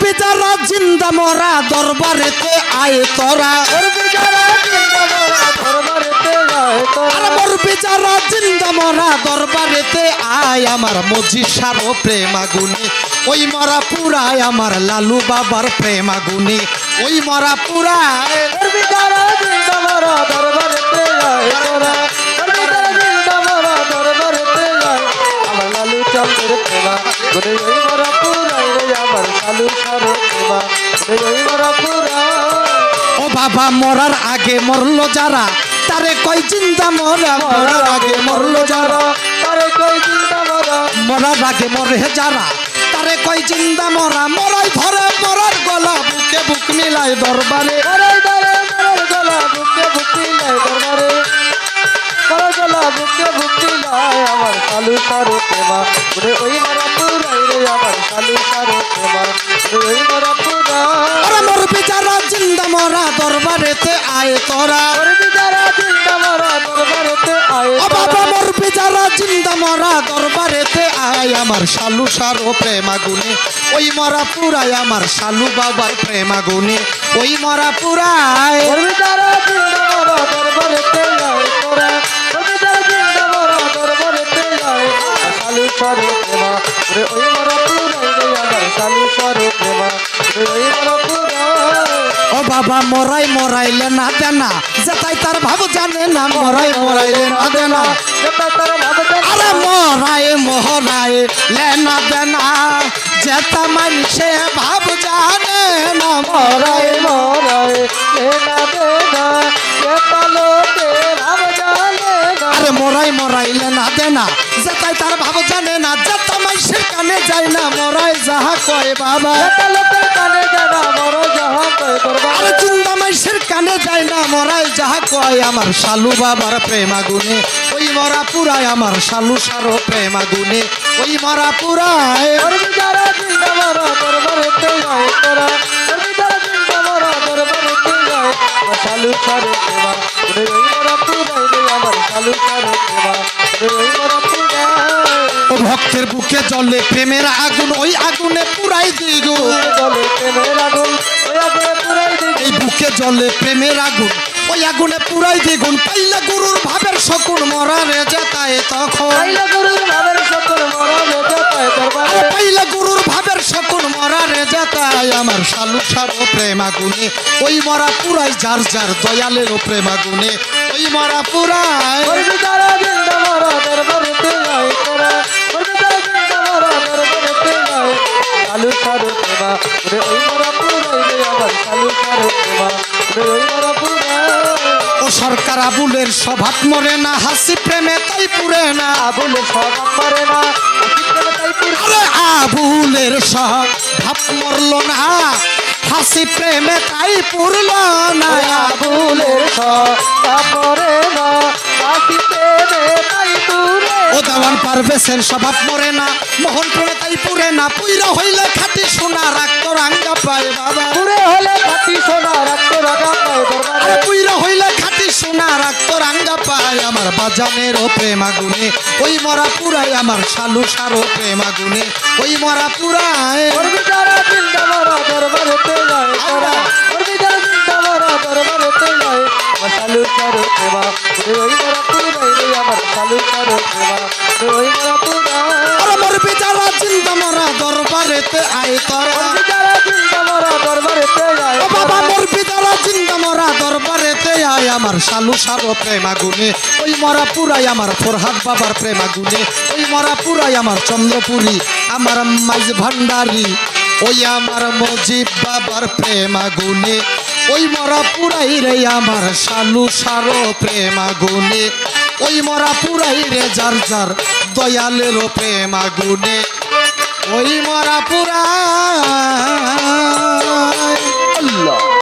পিতারা জিন্দা মরা দরবারেতে আয় তোরা। বিচারা জিন্দা মরা দরবারেতে আয় আমার মজি সারো প্রেমাগুনি ওই মরা পুরায় আমার লালু বাবার প্রেমাগুনি ওই মরা পুরায় বিচারা জিন্দা দরবারেতে তোরা। বিচারা যায় আমার লালু চন্দ্রের প্রেমা বাবা মরার আগে মরলো যারা? তারে কই চিন্তা মরা মরার আগে মরলো যারা? তারে কই চিন্তা মরা। মরার আগে মরে যারা? তারে কই চিন্তা মরা মরাই ধরে মরার গলা বুকে বুক মিলাই দরবারে। মরাই ধরে মরার গলা বুকে বুকি লাই দরবারে। মরার গলা বুকে বুকি লাই আমার কালু সারে প্রেমা। ওরে ওই মরা পুরাই রে আমার কালু সারে প্রেমা। ওরে ওই মরা পুরাই আরে মোর বিচারা জিন্দা মরা দরবারেতে আয় তোরা। ওর বিচারা চিন্তা মরা দরবারেতে আয় ও বাবা মোর বিচারা জিন্দা মরা দরবারেতে আয়। আমার শালু সারো প্রেমাগুনে ওই মরা পুরায় আমার শালু বাবার প্রেমাগুনে ওই মরা পুরায় ওর বিচারা চিন্তা মরা দরবারেতে আয় তোরা। ওর বিচারা চিন্তা মরা দরবারেতে আয় কালু সারে প্রেমা ওই মরা পুরাই আমার কালু সারে প্রেমা বাবা মরাই মরাইলে না দেনা। যেটাই তার ভাব জানে না, মরাই মরাইলে না দেনা। আরে মরাই মহরাই লেনা দেনা। যেটা মানুষে ভাব জানে না, মরাই মরাই মরাই লেনা দেনা। এটা লোকে ভাব জানে না। আরে মরাই মরাইলে না দেনা। যেটাই তার ভাব জানে না, যেটা মানুষের কানে যায় না, মরাই যাহা কয় বাবা। লোকের কানে জানা মর যাহা কয় দরবার আরে চিন্তা মানুষের কানে যায় না মরাই যাহা কয় আমার শালু বাবার প্রেমাগুনে ওই মরা পুরায় আমার শালু সারো প্রেমাগুনে ওই মরা পুরায় ভক্তের বুকে জলে প্রেমের আগুন, ওই আগুনে পুরাই দিই এই বুকে জলে প্রেমের আগুন, ওই আগুনে পুরাই দ্বিগুণ। পাইলে গুরুর ভাবের শকুন মরা রে যেতায় তখন পাইলে গুরুর ভাবের শকুন মরা রে যেতায় আমার শালু সারো প্রেম আগুনে। ওই মরা পুরাই যার যার দয়ালের প্রেম আগুনে। ওই মরা পুরাই কালু সারে প্রেমা ওরে ওই মরা পুরাই রে আমার কালু সারে প্রেমা ওরে ওই মরা ও সরকার আবুলের স্বভাব মরে না হাসি প্রেমে তাই পুরে না। আবুল সব মরে না আরে আবুলের সব ভাব মরল না হাসি প্রেমে তাই পুরল না। আবুলের সব মরে না পুরে ও দেওয়ান স্বভাব মরে না। মোহন প্রেমে তাই পুরে না। পুইরা হইলে খাটি সোনা রাখতো রাঙ্গা পায় বাবা। পুরে হলে খাটি সোনা রাখতে রাখা পায় দরবারে পুইরা হইলে খাটি সোনা রাখতো রাঙ্গা পায় আমার বাজানের ও প্রেমাগুনে ওই মরা পুরাই আমার শালু সারো প্রেমাগুনে ওই মরা পুরায় বিচারা চিন্তা মরা দরবারেতে যায় তোরা। চিন্তা মরা দরবারেতে যায় আমার শালু সারো প্রেমা ওই মরা পুরাই আমার শালু সারো প্রেমা ওরে ওই মরা পুরাই আরে মোর বিচারা চিন্তা মরা দরবারেতে আয় তোরা। ওর চিন্তা মরা দরবারেতে যায় বাবা মোর পিতারা চিন্তা মরা দরবারেতে আয় আমার সারো ওই মরা পুরাই আমার ফরহাদ বাবার ওই মরা পুরাই আমার চন্দ্রপুরী আমার মাঝ ভান্ডারি। ওই আমার মজিব বাবার প্রেমাগুনে ওই মরা পুরাই রে আমার শালু সারো প্রেমাগুনে ওই মরা পুরাই রে যার যার দয়ালেরও প্রেমাগুনে ওই মরা পুরা